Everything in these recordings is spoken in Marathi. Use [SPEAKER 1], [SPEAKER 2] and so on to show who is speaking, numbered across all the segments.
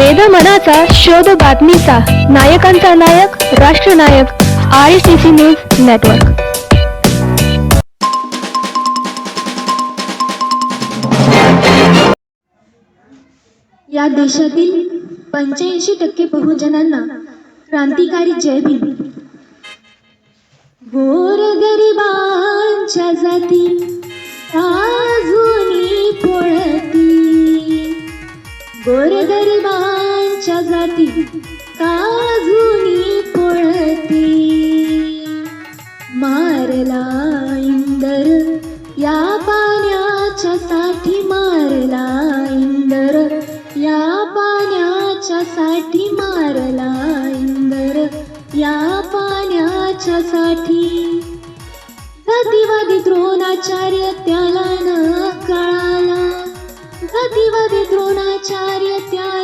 [SPEAKER 1] वेद मनाचा शोध बातमीचा. नायकांचा नायक राष्ट्रनायक I C C news network
[SPEAKER 2] या देशातील पंच्याऐंशी टक्के बहुजनांना क्रांतिकारी जय भीम गोर गरिबांच्या जाती पळती जाती काजूनी मारला इंदर या पाण्याच्या साठी मारला इंदर या पाण्याच्या साठी मारला इंदर या पाण्याच्या साठी. जातीवादी द्रोणाचार्य त्याला न कळाला जातीवादी द्रोणाचार्य त्याला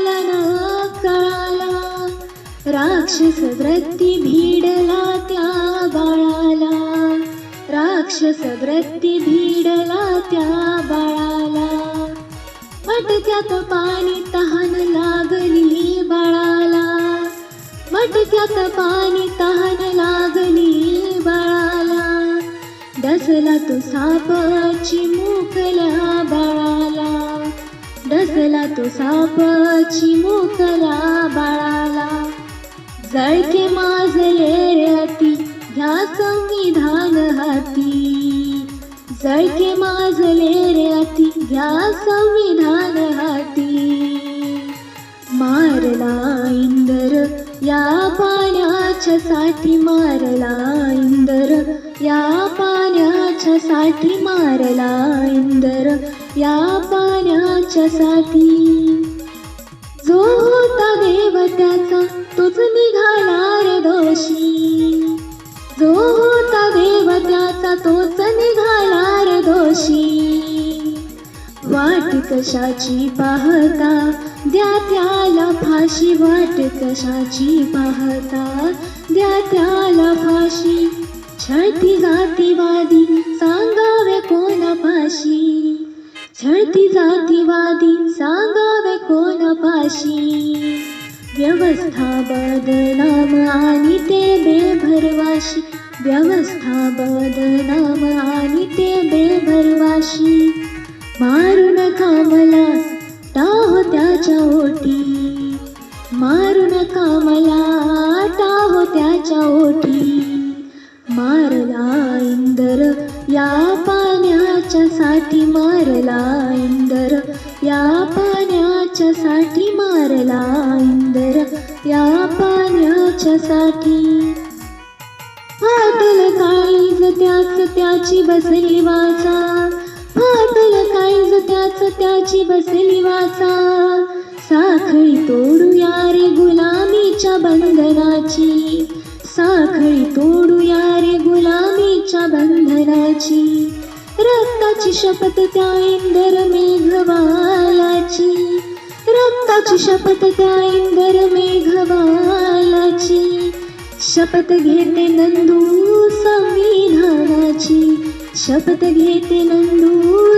[SPEAKER 2] राक्षस वृत्ती भिडला त्या बाळाला. राक्षस वृत्ती भिडला त्या बाळाला. मटक्यात पाणी तहान लागली बाळाला. मटक्यात पाणी तहान लागली बाळाला. डसला तो साप मुकल्या बाळाला. डसला तो साप मुकल्या बाळाला. जळके माजले रे घ्या ह्या संविधान हाती. जळके माजले रे अति ह्या संविधान हाती. मारला इंदर या पाण्याच्या साठी मारला इंदर या पाण्याच्या साठी मारला इंदर या पाण्याच्या साठी. जो होता दे वाट कशाची पाहता? द्या त्याला फाशी वाट कशाची पाहता? द्या त्याला फाशी. छळती जातीवादी सांगावे कोणापाशी? छळती जातीवादी सांगावे कोणापाशी? व्यवस्था बदनाम आणि ते बेभरवाशी. व्यवस्था बदनाम आणि ते बेभरवाशी. मारू नका मला टाहो त्याच्या ओटी. मारू नका मला टाहो त्याच्या ओटी. मारला इंदर या पाण्याच्या साठी मारला इंदर या पाण्याच्या साठी मारला इंदर या पाण्याच्या साठी. फाटल काळीज त्याच त्याची बसली वाचा. त्याची बसली वासा. साखळी तोडूया रे गुलामीच्या बंधनाची. साखळी तोडूया रे गुलामीच्या बंधनाची. रक्ताची शपथ त्या इंदर मेघवालाची. रक्ताची शपथ त्या इंदर मेघवालाची. शपथ घेते नंदू संविधानाची. शपथ घेते नंदू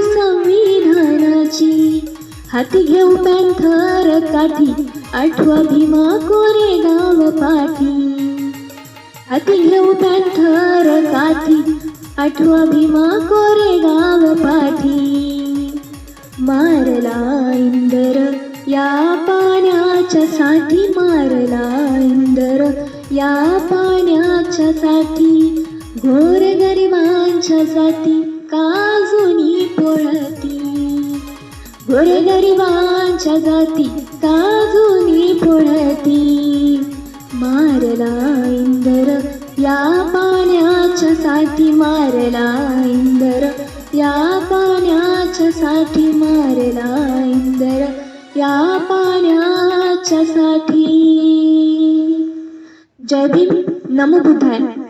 [SPEAKER 2] हाती घेऊ पॅन्थर काठी आठवा भीमा कोरेगाव पाठी. हाती घेऊ पॅन्थर काठी आठवा भीमा कोरेगाव पाठी. मारला इंदर या पाण्याच्या साठी मारला इंदर या पाण्याच्या साठी. घोर गरिबांच्या साठी का घोर जाती काजुनी पोळती मारला इंदर या पाण्याच्या साठी मारला इंदर या पाण्याच्या साठी मारला इंदर या पाण्याच्या साठी. जय भीम. नमो बुद्धाय.